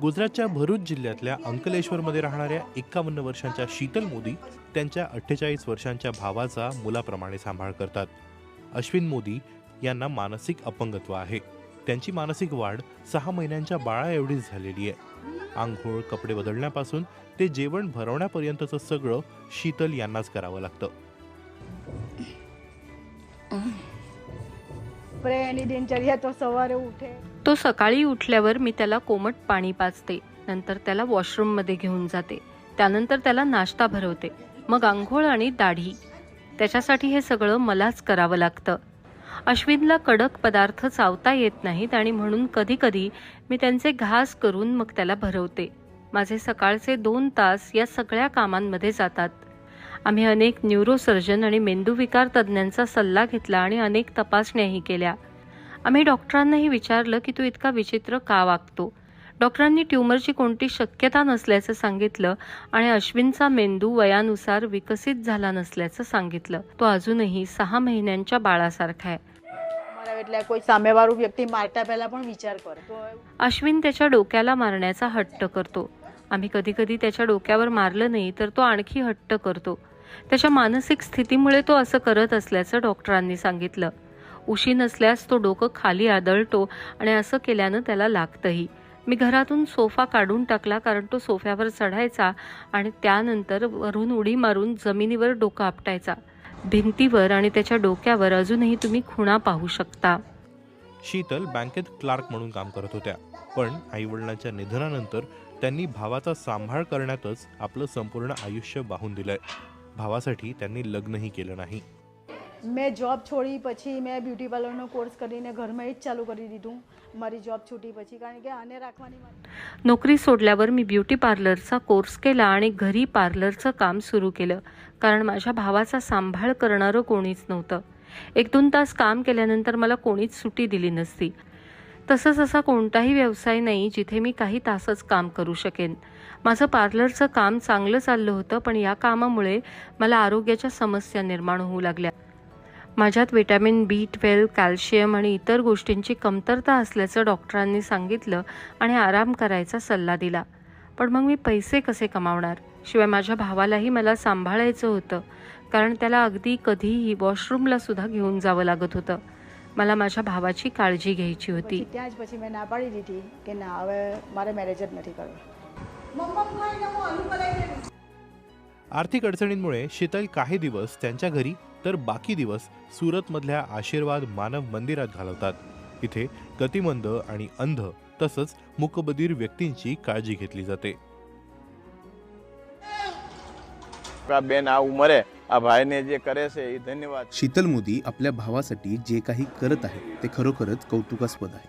गुजरातच्या भरूच जिल्ह्यातल्या अंकलेश्वरमध्ये राहणाऱ्या एकावन्न वर्षांच्या शीतल मोदी त्यांच्या अठ्ठेचाळीस वर्षांच्या भावाचा मुलाप्रमाणे सांभाळ करतात. अश्विन मोदी यांना मानसिक अपंगत्व आहे. त्यांची मानसिक वाढ सहा महिन्यांच्या बाळा एवढीच झालेली आहे. आंघोळ कपडे बदलण्यापासून ते जेवण भरवण्यापर्यंतचं सगळं शीतल यांनाच करावं लागतं. स्प्रे आणि दिनचर्या तो सवारे उठे. तो सकाळी उठल्यावर मी त्याला कोमट पाणी पाचते नंतर त्याला वॉशरूममध्ये घेऊन जाते. त्यानंतर त्याला नाश्ता भरवते. मग आंघोळ आणि दाढी. त्याच्यासाठी हे सगळं मलाच करावं लागतं. अश्विनला कडक पदार्थ चावता येत नाहीत आणि म्हणून कधीकधी मी त्यांचे घास करून मग त्याला भरवते. माझे सकाळचे दोन तास या सगळ्या कामांमध्ये जातात. आम्ही अनेक न्यूरोसर्जन आणि मेंदूविकार तज्ज्ञांचा सल्ला घेतला आणि अनेक तपासण्याही केल्या. आम्ही डॉक्टरांनाही विचारलं की तू इतका विचित्र का वागतो? डॉक्टरांनी ट्यूमरची कोणती शक्यता नसल्याचं सांगितलं आणि अश्विनचा मेंदू वयानुसार विकसित झाला नसल्याचं सांगितलं. तो अजूनही सहा महिन्यांच्या बाळासारखा आहे. कोई व्यक्ती पण विचार करतो. अश्विन त्याच्या डोक्याला मारण्याचा हट्ट करतो. आम्ही कधी कधी त्याच्या डोक्यावर मारलं नाही तर तो आणखी हट्ट करतो. त्याच्या मानसिक स्थितीमुळे तो असं करत असल्याचं डॉक्टरांनी सांगितलं. उशी नसल्यास तो डोकं खाली आदळतो आणि असं केल्यानं त्याला लागतंही. मी घरातून सोफा काढून टाकला कारण तो सोफ्यावर चढायचा आणि त्यानंतर वरून उडी मारून जमिनीवर डोकं आपटायचा. भिंतीवर आणि त्याच्या डोक्यावर अजूनही तुम्ही खुणा पाहू शकता. शीतल बँकेत क्लार्क म्हणून काम करत होत्या. पण आईवडिलांच्या निधनानंतर त्यांनी भावाचा सांभाळ करण्यातच आपलं संपूर्ण आयुष्य वाहून दिलंय. भावासाठी त्यांनी लग्नही केलं नाही મેં જોબ છોડી પછી મેં બ્યુટી પાર્લરનો કોર્સ કરીને ઘરમાં એ જ ચાલુ કરી દીધું મારી જોબ છૂટી પછી કારણ કે આને રાખવાની મારી नोकरी सोडल्यावर मी ब्युटी पार्लरचा कोर्स केला आणि घरी पार्लरचं काम सुरू केलं कारण माझ्या भावाचा सांभाळ करणारं कोणीच नव्हतं एक दोन तास काम केल्यानंतर मला कोणीच सुट्टी दिली नसती तसंच असा कोणताही व्यवसाय नाही जिथे मी काही तासच काम करू शकेन माझं पार्लरचं काम चांगलं चाललं होतं पण या कामामुळे मला आरोग्याच्या समस्या निर्माण होऊ लागल्या माझ्यात विटॅमिन बी ट्वेल्व कॅल्शियम आणि इतर गोष्टींची कमतरता असल्याचं डॉक्टरांनी सांगितलं आणि आराम करायचा सल्ला दिला पण मग मी पैसे कसे कमावणार शिवाय माझ्या भावालाही मला सांभाळायचं होतं कारण त्याला अगदी कधीही वॉशरूमला सुद्धा घेऊन जावं लागत होतं मला माझ्या भावाची काळजी घ्यायची होती પછી ત્યાં જ પછી મેં ના પાડી દીધી કે ના હવે મારે મેરેજ જ નથી કરવું आर्थिक अडचणींमुळे शीतल काही दिवस त्यांच्या घरी तर बाकी दिवस सुरतमधल्या आशीर्वाद मानव मंदिरात घालवतात. इथे गतिमंद आणि अंध तसंच मुकबधीर व्यक्तींची काळजी घेतली जाते. बेन आ जे करे से धन्यवाद. शीतल मोदी आपल्या भावासाठी जे काही करत आहे ते खरोखरच कौतुकास्पद आहे.